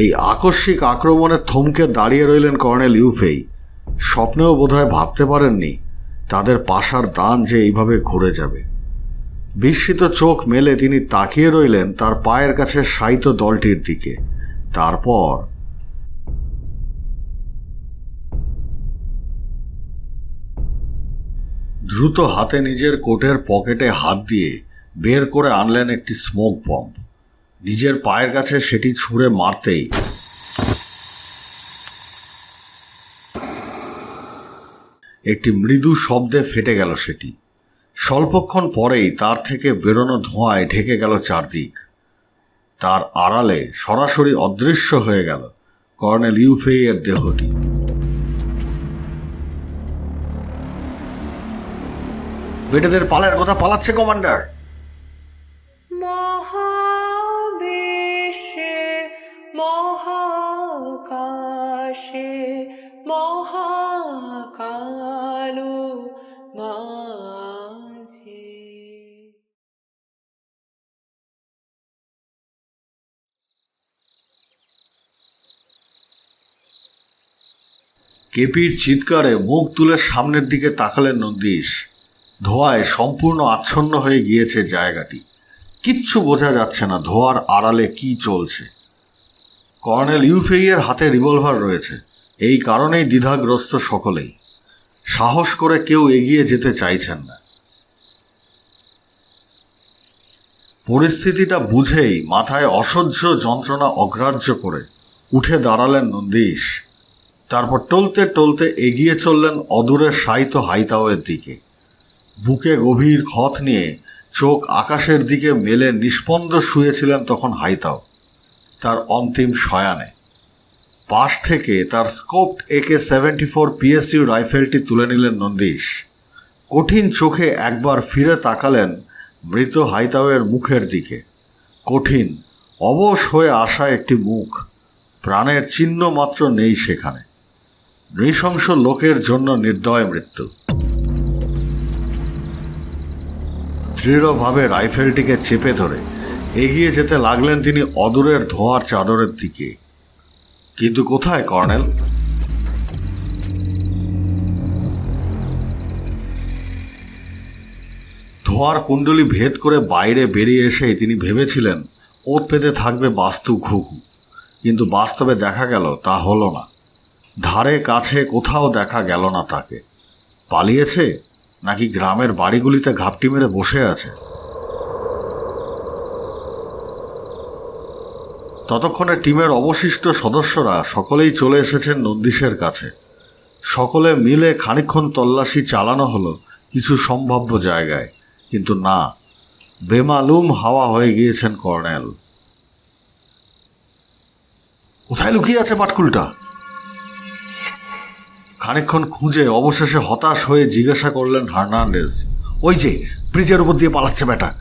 এই আকস্মিক আক্রমণে থমকে দাঁড়িয়ে রইলেন কর্নেল ইউফেই। স্বপ্নেও বোধহয় ভাবতে পারেননি তাদের পাশার দান যে এইভাবে ঘুরে যাবে। বিস্মিত চোখ মেলে তিনি তাকিয়ে রইলেন তার পায়ের কাছে সাইত দলটির দিকে। তারপর দ্রুত হাতে নিজের কোটের পকেটে হাত দিয়ে বের করে আনলেন একটি স্মোক বম্ব। নিজের পায়ের কাছে সেটি ছুঁড়ে মারতেই একটি মৃদু শব্দে ফেটে গেল সেটি। স্বল্পক্ষণ পরেই তার থেকে বেরোনো ধোঁয়ায় ঢেকে গেল চারদিক। তার আড়ালে সরাসরি অদৃশ্য হয়ে গেল কর্নেল ইউফেই এর দেহটি। বেটেদের পালের কথা পালাচ্ছে, কমান্ডার। কেপির চিৎকারে মুখ তুলে সামনের দিকে তাকালেন নন্দীশ। ধোঁয়ায় সম্পূর্ণ আচ্ছন্ন হয়ে গিয়েছে জায়গাটি। কিচ্ছু বোঝা যাচ্ছে না ধোঁয়ার আড়ালে কি চলছে। কর্নেল ইউফেইয়ের হাতে রিভলভার রয়েছে। এই কারণেই দ্বিধাগ্রস্ত সকলেই। সাহস করে কেউ এগিয়ে যেতে চাইছেন না। পরিস্থিতিটা বুঝেই মাথায় অসহ্য যন্ত্রণা অগ্রাহ্য করে উঠে দাঁড়ালেন নন্দীশ। তারপর টলতে টলতে এগিয়ে চললেন অদূরে সাইত হাইতাওয়ের দিকে। বুকে গভীর ক্ষত নিয়ে চোখ আকাশের দিকে মেলে নিষ্পন্দ শুয়েছিলেন তখন হাইতাও। তার অন্তিম শয়ানে। পাশ থেকে তার স্কোপড একে সেভেন্টি ফোর পিএসইউ রাইফেলটি তুলে নিলেন নন্দীশ। কঠিন চোখে একবার ফিরে তাকালেন মৃত হাইতাওয়ের মুখের দিকে। কঠিন, অবশ হয়ে আসা একটি মুখ। প্রাণের চিহ্ন মাত্র নেই সেখানে। নৃশংস লোকের জন্য নির্দয় মৃত্যু। দৃঢ়ভাবে রাইফেলটিকে চেপে ধরে। এগিয়ে যেতে লাগলেন তিনি অদূরের ধোয়ার চাদরের দিকে। কিন্তু কোথায়, কর্নেল? ধোয়ার কুণ্ডলি ভেদ করে বাইরে বেরিয়ে এসেই তিনি ভেবেছিলেন, ওত পেতে থাকবে বাস্তু ঘুঘু। কিন্তু বাস্তবে দেখা গেল, তা হলো না। ধারে কাছে কোথাও দেখা গেল না তাকে। পালিয়েছে? নাকি গ্রামের বাড়িগুলিতে ঘাপটি মেরে বসে আছে? ততক্ষণে টিমের অবশিষ্ট সদস্যরা সকলেই চলে এসেছেন নন্দীশের কাছে। সকলে মিলে খানিক্ষণ তল্লাশি চালানো হলো কিছু সম্ভাব্য জায়গায়। কিন্তু না, বেমালুম হাওয়া হয়ে গিয়েছেন কর্নেল। কোথায় লুকিয়ে আছে পাটকুলটা খানিকক্ষণ খুঁজে অবশেষে হতাশ হয়ে জিজ্ঞাসা করলেন হার্নান্ডেজ ওই যে, ব্রিজের উপর দিয়ে পালাচ্ছে বেটা।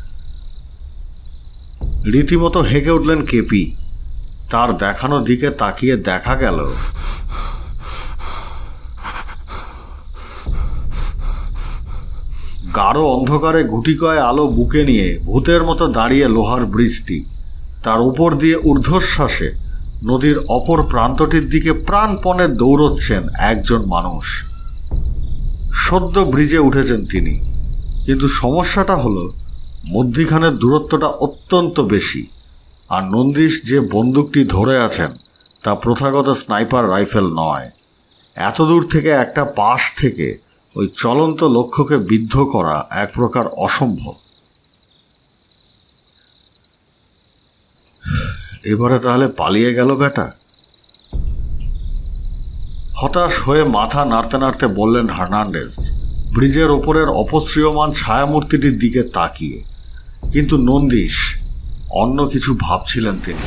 রীতিমতো হেঁকে উঠলেন কেপি। তার দেখানো দিকে তাকিয়ে দেখা গেল। গাঢ় অন্ধকারে গুটিকয় আলো বুকে নিয়ে ভূতের মতো দাঁড়িয়ে লোহার ব্রিজটি, তার উপর দিয়ে ঊর্ধ্বশ্বাসে নদীর অপর প্রান্তটির দিকে প্রাণপণে দৌড়চ্ছেন একজন মানুষ। সদ্য ব্রিজে উঠেছেন তিনি। কিন্তু সমস্যাটা হলো, মধ্যিখানের দূরত্বটা অত্যন্ত বেশি আর নন্দীশ যে বন্দুকটি ধরে আছেন, তা প্রথাগত স্নাইপার রাইফেল নয়। এত দূর থেকে একটা পাশ থেকে ওই চলন্ত লক্ষ্যকে বিদ্ধ করা এক প্রকার অসম্ভব। এবারে তাহলে পালিয়ে গেল বেটা। হতাশ হয়ে মাথা নাড়তে নাড়তে বললেন হার্নান্ডেজ ব্রিজের ওপরের অপসৃয়মান ছায়ামূর্তিটির দিকে তাকিয়ে। কিন্তু নন্দীশ অন্য কিছু ভাবছিলেন তিনি।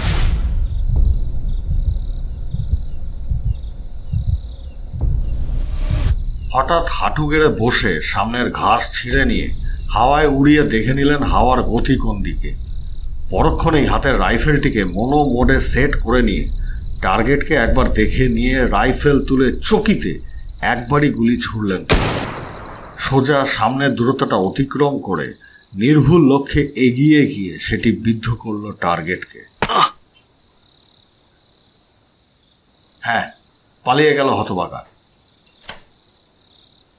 হঠাৎ হাঁটু গেড়ে বসে সামনের ঘাস ছিঁড়ে নিয়ে হাওয়ায় উড়িয়ে দেখে নিলেন হাওয়ার গতি কোন দিকে। পরক্ষণেই হাতের রাইফেলটিকে মনো মোডে সেট করে নিয়ে টার্গেটকে একবার দেখে নিয়ে রাইফেল তুলে চকিতে একবারই গুলি ছুড়লেন। সোজা সামনের দূরত্বটা অতিক্রম করে নির্ভুল লক্ষ্যে এগিয়ে গিয়ে সেটি বিদ্ধ করল টার্গেটকে। হ্যাঁ পালিয়ে গেল হতবাগা।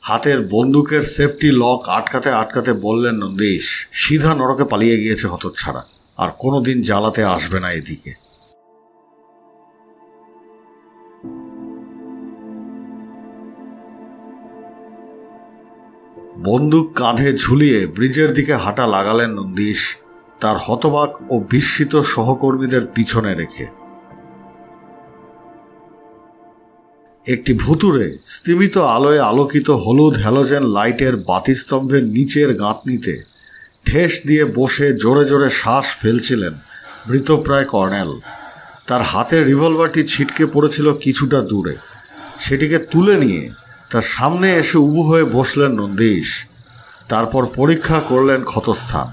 হাতের বন্দুকের সেফটি লক আটকাতে আটকাতে বললেন নন্দীশ, সিধা নরকে পালিয়ে গিয়েছে হতচ্ছাড়া। আর কোনোদিন জ্বালাতে আসবে না এদিকে। বন্দুক কাঁধে ঝুলিয়ে ব্রিজের দিকে হাঁটা লাগালেন নন্দীশ, তার হতবাক ও বিস্মিত সহকর্মীদের পিছনে রেখে। একটি ভুতুরে স্তিমিত আলোয় আলোকিত হলুদ হ্যালোজেন লাইটের বাতিস্তম্ভের নিচের গাঁথনিতে ঠেস দিয়ে বসে জোরে জোরে শ্বাস ফেলছিলেন মৃতপ্রায় কর্নেল। তার হাতে রিভলভারটি ছিটকে পড়েছিল কিছুটা দূরে। সেটিকে তুলে নিয়ে তার সামনে এসে উবু হয়ে বসলেন নন্দীশ। তারপর পরীক্ষা করলেন ক্ষতস্থান।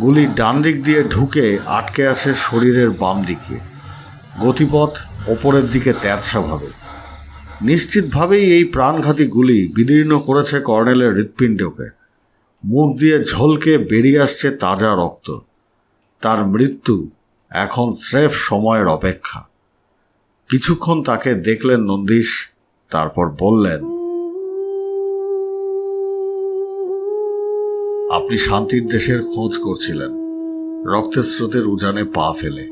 গুলি ডান দিক দিয়ে ঢুকে আটকে আছে শরীরের বাম দিকে। গতিপথ ওপরের দিকে তেরছাভাবে। নিশ্চিতভাবেই এই প্রাণঘাতী গুলি বিদীর্ণ করেছে কর্নেলের হৃৎপিণ্ডকে। মুখ দিয়ে ঝলকে বেরিয়ে আসছে তাজা রক্ত। তার মৃত্যু এখন স্রেফ সময়ের অপেক্ষা। কিছুক্ষণ তাকে দেখলেন নন্দীশ, তারপর বললেন, আপনি শান্তির দেশের খোঁজ করছিলেন। রক্তের স্রোতের উজানে পা ফেলে।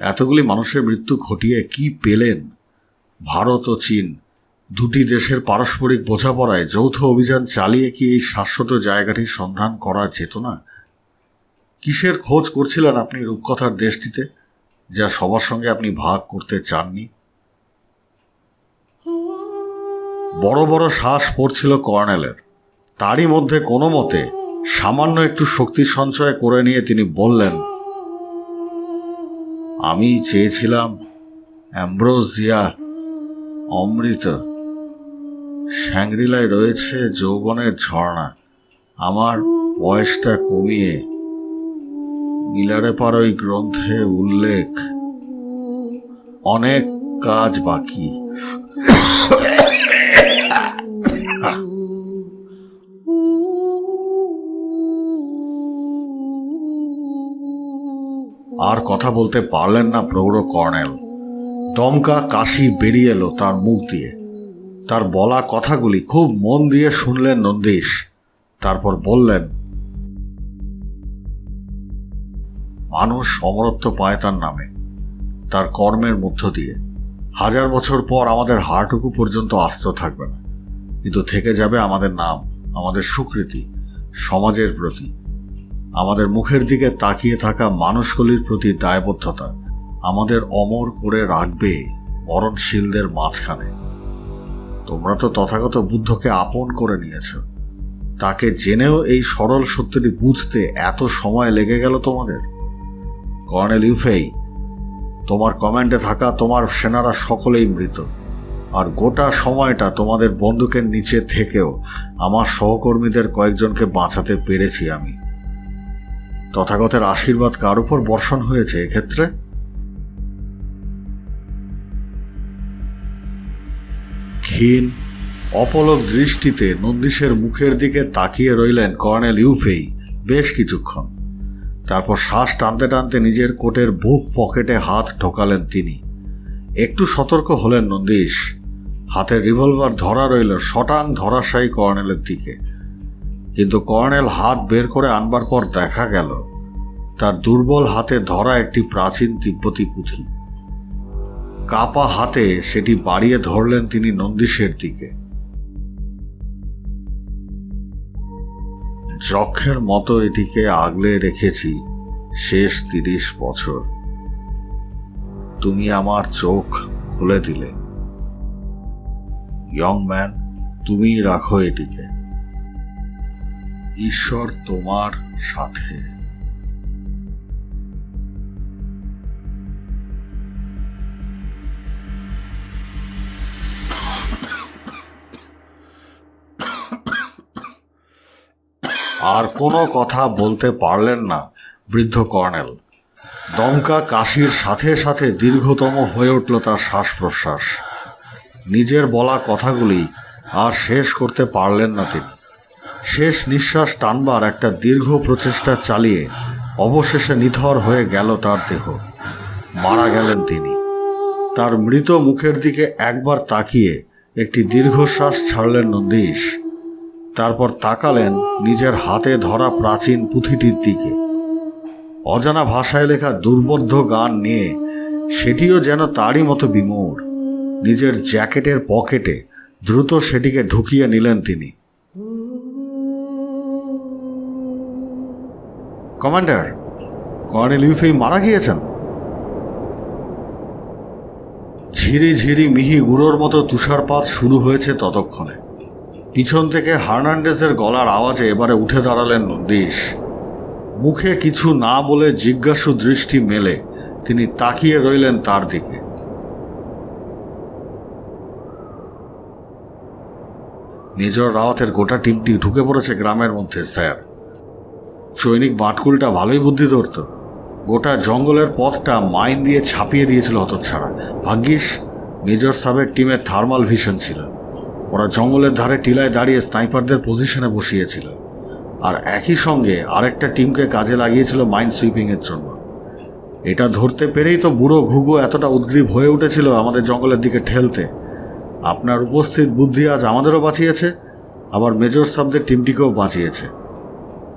এতগুলি মানুষের মৃত্যু ঘটিয়ে কি পেলেন? ভারত ও চীন দুটি দেশের পারস্পরিক বোঝাপড়ায় যৌথ অভিযান চালিয়ে কি এই শাশ্বত জায়গাটির সন্ধান করা যেত না? কিসের খোঁজ করছিলেন আপনি রূপকথার দেশটিতে, যা সবার সঙ্গে আপনি ভাগ করতে চাননি? বড় বড় শ্বাস পড়ছিল কর্নেলের। তারই মধ্যে কোনো মতে সামান্য একটু শক্তি সঞ্চয় করে নিয়ে তিনি বললেন, আমি চেয়েছিলাম অ্যাম্ব্রোজিয়া অমৃত শ্যাংরিলায় রয়েছে যৌবনের ঝর্ণা। আমার বয়সটা কমিয়ে মিলারে পার ওই গ্রন্থে উল্লেখ, অনেক কাজ বাকি। আর কথা বলতে পারলেন না প্রৌঢ় কর্নেল দমকা কাশি বেরিয়ে এলো তার মুখ দিয়ে। তার বলা কথাগুলি খুব মন দিয়ে শুনলেন নন্দীশ। তারপর বললেন, মানুষ অমরত্ব পায় তার নামে, তার কর্মের মধ্য দিয়ে। হাজার বছর পর আমাদের হাড়টুকু পর্যন্ত আস্ত থাকবে না, কিন্তু থেকে যাবে আমাদের নাম, আমাদের স্বীকৃতি সমাজের প্রতি। আমাদের মুখের দিকে তাকিয়ে থাকা মানুষগুলির প্রতি দায়বদ্ধতা আমাদের অমর করে রাখবে মরণশীলদের মাঝখানে। তোমরা তো তথাগত বুদ্ধকে আপন করে নিয়েছ। তাকে জেনেও এই সরল সত্যটি বুঝতে এত সময় লেগে গেল তোমাদের? কর্নেল ইউফেই, তোমার কমান্ডে থাকা তোমার সেনারা সকলেই মৃত, আর গোটা সময়টা তোমাদের বন্দুকের নিচে থেকেও আমার সহকর্মীদের কয়েকজনকে বাঁচাতে পেরেছি আমি। তথাগতের আশীর্বাদ কার উপর বর্ষণ হয়েছে এক্ষেত্রে? ক্ষীণ অপলক দৃষ্টিতে নন্দীশের মুখের দিকে তাকিয়ে রইলেন কর্নেল ইউফেই বেশ কিছুক্ষণ। তারপর শ্বাস টানতে টানতে নিজের কোটের বুক পকেটে হাত ঢোকালেন তিনি। একটু সতর্ক হলেন নন্দীশ। হাতের রিভলভার ধরা রইল শটাং ধরাশায়ী কর্নেলের দিকে। কিন্তু কর্নেল হাত বের করে আনবার পর দেখা গেল, তার দুর্বল হাতে ধরা একটি প্রাচীন তিব্বতী পুঁথি। কাপা হাতে সেটি বাড়িয়ে ধরলেন তিনি নন্দীশের দিকে। যক্ষের মতো এটিকে আগলে রেখেছি শেষ তিরিশ বছর। তুমি আমার চোখ খুলে দিলে। ইয়ং ম্যান তুমি রাখো এটিকে। ঈশ্বর তোমার সাথে। আর কোনো কথা বলতে পারলেন না বৃদ্ধ কর্নেল। দমকা কাশির সাথে সাথে দীর্ঘতম হয়ে উঠল তার শ্বাস প্রশ্বাস নিজের বলা কথাগুলি আর শেষ করতে পারলেন না তিনি। শেষ নিঃশ্বাস টানবার একটা দীর্ঘ প্রচেষ্টা চালিয়ে অবশেষে নিথর হয়ে গেল তার দেহ। মারা গেলেন তিনি। তার মৃত মুখের দিকে একবার তাকিয়ে একটি দীর্ঘশ্বাস ছাড়লেন নন্দীশ। তারপর তাকালেন নিজের হাতে ধরা প্রাচীন পুঁথিটির দিকে। অজানা ভাষায় লেখা দুর্বোধ্য গান নিয়ে সেটিও যেন তারই মতো বিমোর। নিজের জ্যাকেটের পকেটে দ্রুত সেটিকে ঢুকিয়ে নিলেন তিনি। কমান্ডার, কর্নেল ইউফেই মারা গিয়েছেন? ঝিরি ঝিরি মিহি গুঁড়োর মতো তুষারপাত শুরু হয়েছে ততক্ষণে। পিছন থেকে হার্নান্ডেজের গলার আওয়াজে এবারে উঠে দাঁড়ালেন নন্দীশ। মুখে কিছু না বলে জিজ্ঞাসু দৃষ্টি মেলে, তিনি তাকিয়ে রইলেন তার দিকে। মেজর রাওয়াতের গোটা টিমটি ঢুকে পড়েছে গ্রামের মধ্যে, স্যার। সৈনিক বাটকুলটা ভালোই বুদ্ধি ধরত গোটা জঙ্গলের পথটা মাইন দিয়ে ছাপিয়ে দিয়েছিল হতচ্ছাড়া। ভাগ্যিস, মেজর সাবের টিমের থার্মাল ভিশন ছিল। ওরা জঙ্গলের ধারে টিলায় দাঁড়িয়ে স্নাইপারদের পজিশনে বসিয়েছিল। আর একই সঙ্গে আরেকটা টিমকে কাজে লাগিয়েছিল মাইন সুইপিংয়ের জন্য। এটা ধরতে পেরেই তো বুড়ো ঘুঘু এতটা উদ্গ্রীব হয়ে উঠেছিল আমাদের জঙ্গলের দিকে ঠেলতে। আপনার উপস্থিত বুদ্ধি আজ আমাদেরও বাঁচিয়েছে, আবার মেজর সাবদের টিমটিকেও বাঁচিয়েছে।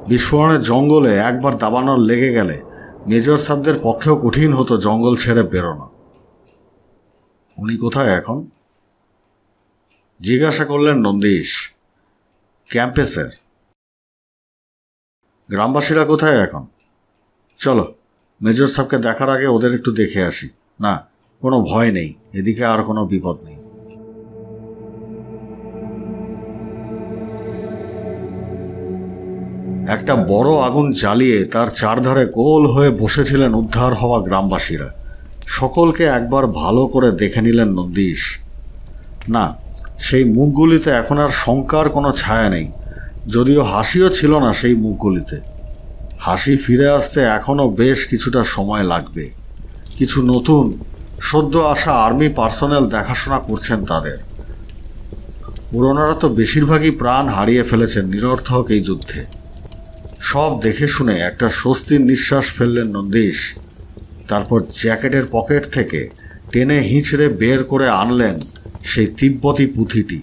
বিস্ফোরণের জঙ্গলে একবার দাবানোর লেগে গেলে মেজর সাবদের পক্ষেও কঠিন হতো জঙ্গল ছেড়ে বেরোনো। উনি কোথায় এখন? জিজ্ঞাসা করলেন, নন্দীশ ক্যাম্পে স্যার গ্রামবাসীরা কোথায় এখন? চলো, মেজর সাহেবকে দেখার আগে ওদের একটু দেখে আসি। না, কোনো ভয় নেই, এদিকে আর কোনো বিপদ নেই। একটা বড় আগুন জ্বালিয়ে তার চারধারে গোল হয়ে বসেছিলেন উদ্ধার হওয়া গ্রামবাসীরা। সকলকে একবার ভালো করে দেখে নিলেন নন্দীশ। না সেই মুখগুলিতে এখন আর শঙ্কার কোনো ছায়া নেই। যদিও হাসিও ছিল না সেই মুখগুলিতে। হাসি ফিরে আসতে এখনও বেশ কিছুটা সময় লাগবে। কিছু নতুন, সদ্য আসা আর্মি পার্সোনেল দেখাশোনা করছেন তাদের। পুরোনারা তো বেশিরভাগই প্রাণ হারিয়ে ফেলেছেন নিরর্থক এই যুদ্ধে। সব দেখে শুনে একটা স্বস্তির নিঃশ্বাস ফেললেন নন্দীশ। তারপর জ্যাকেটের পকেট থেকে টেনে হিঁচড়ে বের করে আনলেন সেই তিব্বতী পুঁথিটি।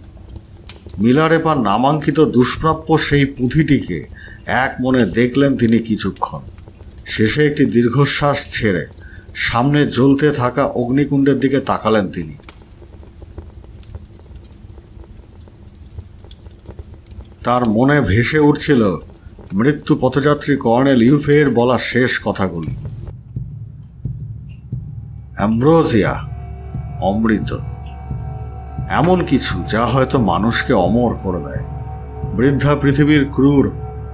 মিলারেপার নামাঙ্কিত দুষ্প্রাপ্য সেই পুঁথিটিকে এক মনে দেখলেন তিনি কিছুক্ষণ। শেষে একটি দীর্ঘশ্বাস ছেড়ে সামনে জ্বলতে থাকা অগ্নিকুণ্ডের দিকে তাকালেন তিনি। তার মনে ভেসে উঠছিল মৃত্যু পথযাত্রী কর্নেল ইউফের বলা শেষ কথাগুলি। অ্যাম্ব্রোজিয়া, অমৃত। এমন কিছু যা হয়তো মানুষকে অমর করে দেয়। বৃদ্ধা পৃথিবীর ক্রূর,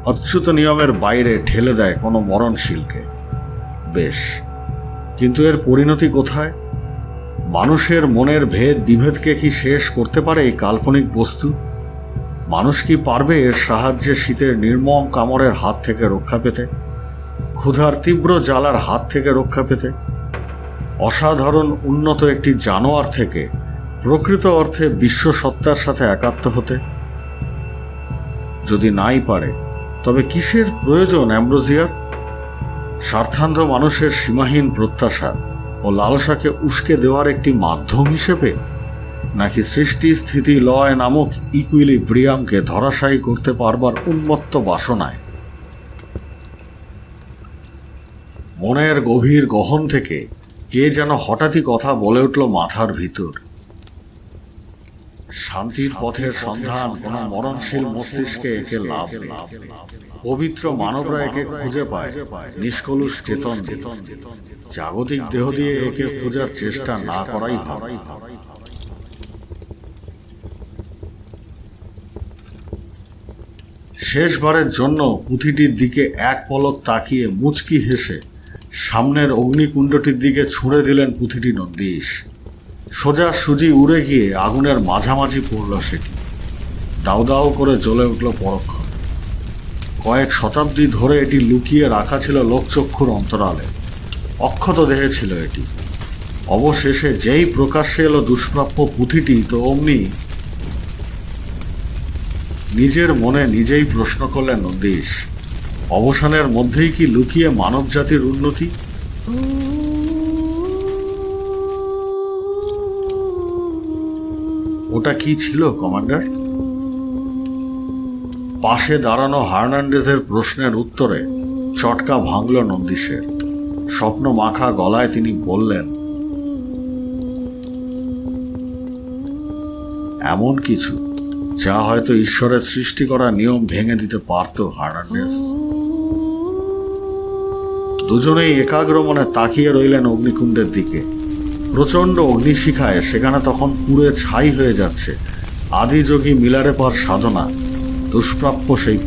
অচ্যুত নিয়মের বাইরে ঠেলে দেয় কোনো মরণশীলকে। বেশ, কিন্তু এর পরিণতি কোথায়? মানুষের মনের ভেদ বিভেদকে কি শেষ করতে পারে এই কাল্পনিক বস্তু? মানুষ কি পারবে এর সাহায্যে শীতের নির্মম কামড়ের হাত থেকে রক্ষা পেতে? ক্ষুধার তীব্র জ্বালার হাত থেকে রক্ষা পেতে? অসাধারণ উন্নত একটি জানোয়ার থেকে প্রকৃত অর্থে বিশ্ব সত্তার সাথে একাত্ম হতে? যদি নাই পারে, তবে কিসের প্রয়োজন অ্যাম্ব্রোজিয়ার? স্বার্থান্ধ মানুষের সীমাহীন প্রত্যাশা ও লালসাকে উস্কে দেওয়ার একটি মাধ্যম হিসেবে? নাকি সৃষ্টি স্থিতি লয় নামক ইকুইলিব্রিয়ামকে ধরাশায়ী করতে পারবার উন্মত্ত বাসনায়? মনের গভীর গহন থেকে কে যেন হঠাৎই কথা বলে উঠল মাথার ভিতর। শান্তির পথের সন্ধান কোনো মরণশীল মস্তিষ্কে একে লাভ নেই। পবিত্র মানবরা একে খুঁজে পায়। নিষ্কলুষ চেতন। চেতন। জাগতিক দেহ দিয়ে একে খোঁজার চেষ্টা না করাই ভালো। শেষবারের জন্য পুঁথিটির দিকে এক পলক তাকিয়ে মুচকি হেসে সামনের অগ্নিকুণ্ডটির দিকে ছুঁড়ে দিলেন পুঁথিটি নন্দীশ সোজা সুজি উড়ে গিয়ে আগুনের মাঝামাঝি পড়ল সেটি। দাউ দাউ করে জ্বলে উঠল পরক্ষ। কয়েক শতাব্দী ধরে এটি লুকিয়ে রাখা ছিল লোকচক্ষুর অন্তরালে। অক্ষত দেহে ছিল এটি। অবশেষে যেই প্রকাশ্যে এলো দুষ্প্রাপ্য পুঁথিটি, তো অমনি নিজের মনে নিজেই প্রশ্ন করলেন নন্দীশ, অবসানের মধ্যেই কি লুকিয়ে মানব জাতির উন্নতি ওটা কি ছিল, কমান্ডার? পাশে দাঁড়ানো হার্নান্ডেজের প্রশ্নের উত্তরে চটকা ভাঙল নন্দীশের। স্বপ্ন মাখা গলায় তিনি বললেন, এমন কিছু যা হয়তো ঈশ্বরের সৃষ্টি করা নিয়ম ভেঙে দিতে পারত হার্নান্ডেজ। দুজনেই একাগ্র মনে তাকিয়ে রইলেন অগ্নিকুণ্ডের দিকে। প্রচণ্ড অগ্নিশিখায় সেখানে তখন পুড়ে ছাই হয়ে যাচ্ছে। আদিযোগী মিলারে পর সাধনা দুষ্প্রাপ্য সেই